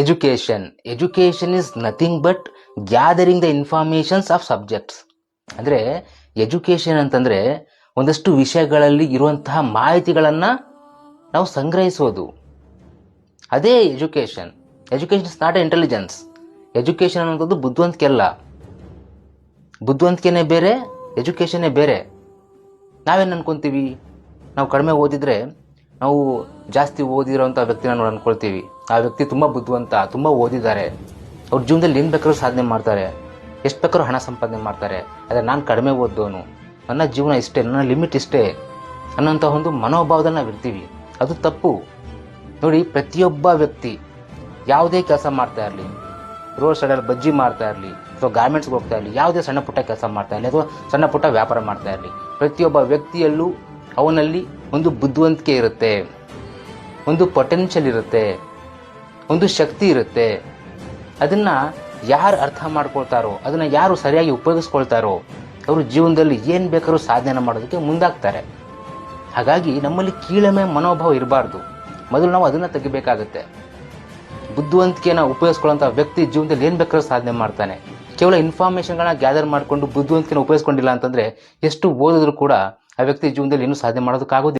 Education education is nothing but gathering the informations of subjects ಅಂದರೆ education ಅಂತಂದರೆ ಒಂದಷ್ಟು ವಿಷಯಗಳಲ್ಲಿ ಇರುವಂತಹ ಮಾಹಿತಿಗಳನ್ನು ನಾವು ಸಂಗ್ರಹಿಸೋದು. ಅದೇ education education is not a intelligence education ಅನ್ನೋದು ಬುದ್ಧಿವಂತಿಕೆ ಅಲ್ಲ ಬುದ್ಧಿವಂತಿಕೆನೇ ಬೇರೆ ಎಜುಕೇಷನ್ನೇ ಬೇರೆ. ನಾವೇನು ಅನ್ಕೊತೀವಿ? ನಾವು ಕಡಿಮೆ ಓದಿದರೆ ನಾವು ಜಾಸ್ತಿ ಓದಿರೋಂಥ ವ್ಯಕ್ತಿನ ನೋಡಿ ಅನ್ಕೊಳ್ತೀವಿ ಆ ವ್ಯಕ್ತಿ ತುಂಬ ಬುದ್ಧಿವಂತ, ತುಂಬ ಓದಿದ್ದಾರೆ. ಅವ್ರ ಜೀವನದಲ್ಲಿ ಏನು ಬೇಕಾದ್ರೂ ಸಾಧನೆ ಮಾಡ್ತಾರೆ. ಎಷ್ಟು ಬೇಕಾದ್ರೂ ಹಣ ಸಂಪಾದನೆ ಮಾಡ್ತಾರೆ. ಆದರೆ ನಾನು ಕಡಿಮೆ ಓದ್ದವನು. ನನ್ನ ಜೀವನ ಇಷ್ಟೇ, ನನ್ನ ಲಿಮಿಟ್ ಇಷ್ಟೇ. ಅನ್ನೋಂಥ ಒಂದು ಮನೋಭಾವದಲ್ಲಿ ನಾವು ಇರ್ತೀವಿ. ಅದು ತಪ್ಪು. ನೋಡಿ, ಪ್ರತಿಯೊಬ್ಬ ವ್ಯಕ್ತಿ ಯಾವುದೇ ಕೆಲಸ ಮಾಡ್ತಾ ಇರಲಿ, ರೋಡ್ ಸೈಡಲ್ಲಿ ಬಜ್ಜಿ ಮಾಡ್ತಾ ಇರಲಿ, ಅಥವಾ ಗಾರ್ಮೆಂಟ್ಸ್ಗೆ ಹೋಗ್ತಾ ಇರಲಿ, ಯಾವುದೇ ಸಣ್ಣ ಪುಟ್ಟ ಕೆಲಸ ಮಾಡ್ತಾ ಇರಲಿ, ಅಥವಾ ಸಣ್ಣ ಪುಟ್ಟ ವ್ಯಾಪಾರ ಮಾಡ್ತಾ ಇರಲಿ, ಪ್ರತಿಯೊಬ್ಬ ವ್ಯಕ್ತಿಯಲ್ಲೂ ಅವನಲ್ಲಿ ಒಂದು ಬುದ್ಧಿವಂತಿಕೆ ಇರುತ್ತೆ. ಒಂದು ಪೊಟೆನ್ಷಿಯಲ್ ಇರುತ್ತೆ. ಒಂದು ಶಕ್ತಿ ಇರುತ್ತೆ. ಅದನ್ನ ಯಾರು ಅರ್ಥ ಮಾಡ್ಕೊಳ್ತಾರೋ, ಅದನ್ನ ಯಾರು ಸರಿಯಾಗಿ ಉಪಯೋಗಿಸ್ಕೊಳ್ತಾರೋ, ಅವರು ಜೀವನದಲ್ಲಿ ಏನು ಬೇಕಾದ್ರೂ ಸಾಧನೆ ಮಾಡೋದಕ್ಕೆ ಮುಂದಾಗ್ತಾರೆ. ಹಾಗಾಗಿ ನಮ್ಮಲ್ಲಿ ಕೀಳಮೆ ಮನೋಭಾವ ಇರಬಾರ್ದು. ಮೊದಲು ನಾವು ಅದನ್ನ ತೆಗಿಬೇಕಾಗತ್ತೆ. ಬುದ್ಧಿವಂತಿಕೆನ ಉಪಯೋಗಿಸ್ಕೊಳ್ಳೋಂಥ ವ್ಯಕ್ತಿ ಜೀವನದಲ್ಲಿ ಏನು ಬೇಕಾದ್ರೂ ಸಾಧನೆ ಮಾಡ್ತಾನೆ. ಕೇವಲ ಇನ್ಫಾರ್ಮೇಷನ್ಗಳನ್ನ ಗ್ಯಾದರ್ ಮಾಡಿಕೊಂಡು ಬುದ್ಧಿವಂತಿಕೆನ ಉಪಯೋಗಿಸ್ಕೊಂಡಿಲ್ಲ ಅಂತಂದ್ರೆ ಎಷ್ಟು ಓದಿದ್ರು ಕೂಡ ಆ ವ್ಯಕ್ತಿ ಜೀವನದಲ್ಲಿ ಏನು ಸಾಧನೆ ಮಾಡೋದಕ್ಕಾಗೋದಿಲ್ಲ.